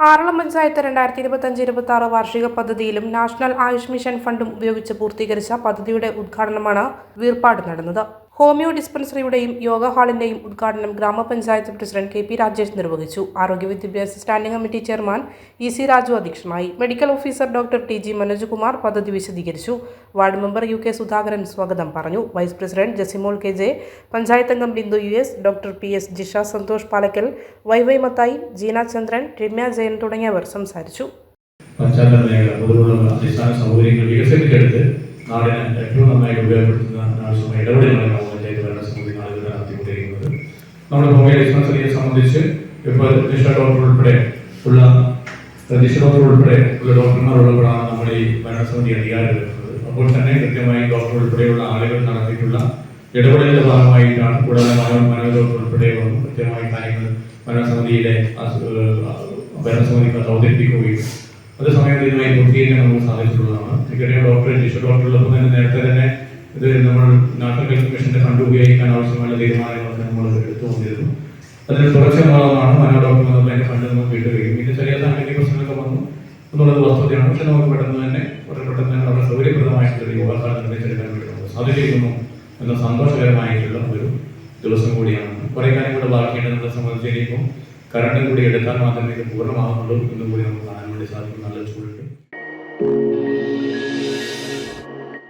ആറളം പഞ്ചായത്ത് രണ്ടായിരത്തി ഇരുപത്തഞ്ച് ഇരുപത്തി ആറ് വാർഷിക പദ്ധതിയിലും നാഷണൽ ആയുഷ് മിഷൻ ഫണ്ടും ഉപയോഗിച്ച് പൂർത്തീകരിച്ച പദ്ധതിയുടെ ഉദ്ഘാടനമാണ് വീർപ്പാട് നടന്നത്. ഹോമിയോ ഡിസ്പെൻസറിയുടെയും യോഗ ഹാളിന്റെയും ഉദ്ഘാടനം ഗ്രാമപഞ്ചായത്ത് പ്രസിഡന്റ് കെ പി രാജേഷ് നിർവഹിച്ചു. ആരോഗ്യ വിദ്യാഭ്യാസ standing committee chairman E C Raju അധ്യക്ഷനായി. Medical officer doctor T G Manojkumar പദ്ധതി വിശദീകരിച്ചു. Ward member U K Sudhakaran സ്വാഗതം പറഞ്ഞു. Vice president Jasimol K J panchayat അംഗം Bindu U S doctor P S Jisha Santhosh Palakkal Y Y Mathai Jeena Chandran Ramya Jayan തുടങ്ങിയവർ സംസാരിച്ചു. പശ്ചാത്തല മേഖല അതുപോലുള്ള അടിസ്ഥാന സൗകര്യങ്ങൾ വികസിപ്പിച്ചെടുത്ത് നാടിന് ഏറ്റവും നന്നായി ഉപയോഗപ്പെടുത്തുന്ന ആവശ്യമായ ഇടപെടലുകളാണ് ഗ്രാമപഞ്ചായത്ത് ഭരണസമിതി നാളുകളിൽ നടത്തിക്കൊണ്ടിരിക്കുന്നത്. നമ്മുടെ ഹോമിയോ ഡിസ്പെൻസറിയെ സംബന്ധിച്ച് ഇപ്പോൾ ദിശ ഡോക്ടർ ഉൾപ്പെടെ ഉള്ള ദിശ ഡോക്ടർ ഉൾപ്പെടെ ഉള്ള ഡോക്ടർമാർ നമ്മൾ ഈ ഭരണസമിതി അധികാരം എടുക്കുന്നത് അപ്പോൾ തന്നെ കൃത്യമായി ഡോക്ടർ ഉൾപ്പെടെയുള്ള ആളുകൾ നടത്തിയിട്ടുള്ള ഇടപെടലിന്റെ ഭാഗമായിട്ടാണ് കൂടാതെ മനോ മനോ ഡോക്ടർ ഉൾപ്പെടെ വന്നു. കൃത്യമായി കാര്യങ്ങൾ ഏഹ് ഭരണസമിതിക്ക് അവതരിപ്പിക്കുകയും അതേസമയം ഇതുമായി പൂർത്തീകരിക്കാൻ നമുക്ക് സാധിച്ചിട്ടുള്ളതാണ്. എനിക്കറിയാം ഡോക്ടർ ജിഷു ഡോക്ടറുള്ളപ്പോൾ തന്നെ നേരത്തെ തന്നെ ഇത് നമ്മൾ നാഷണൽ ഹെൽത്ത് മിഷന്റെ ഫണ്ട് ഉപയോഗിക്കാൻ ആവശ്യമായ തീരുമാനങ്ങളൊക്കെ നമ്മൾ എടുത്തു കൊണ്ടിരുന്നു അതിന് തുടർച്ച ഭാഗമാണ് മനോ ഡോക്ടർ വന്നപ്പോൾ അതിന്റെ ഫണ്ട് നമുക്ക് കിട്ടുകയും പിന്നെ ചെറിയ സാങ്കേതിക പ്രശ്നങ്ങളൊക്കെ വന്നു. എന്നുള്ളത് വസ്തുതയാണ്. പക്ഷെ നമുക്ക് പെട്ടെന്ന് തന്നെ വളരെ പെട്ടെന്ന് തന്നെ വളരെ സൗകര്യപ്രദമായിട്ടുള്ള ഒരു യോഗാകാലം നിർമ്മിച്ചെടുക്കാൻ വേണ്ടി സാധിച്ചിരിക്കുന്നു എന്ന സന്തോഷകരമായിട്ടുള്ള ഒരു ദിവസം കൂടിയാണ്. കുറെ കൂടെ ബാക്കിയുണ്ട് നമ്മളെ സംബന്ധിച്ച് ഇനിയിപ്പം കറണ്ടും കൂടി എടുത്താൽ മാത്രമേ ഇത് പൂർണമാകുന്നുള്ളൂ. എന്നും കൂടി നമുക്ക് കാണാൻ വേണ്ടി സാധിക്കും. നല്ല ചൂടുണ്ട്.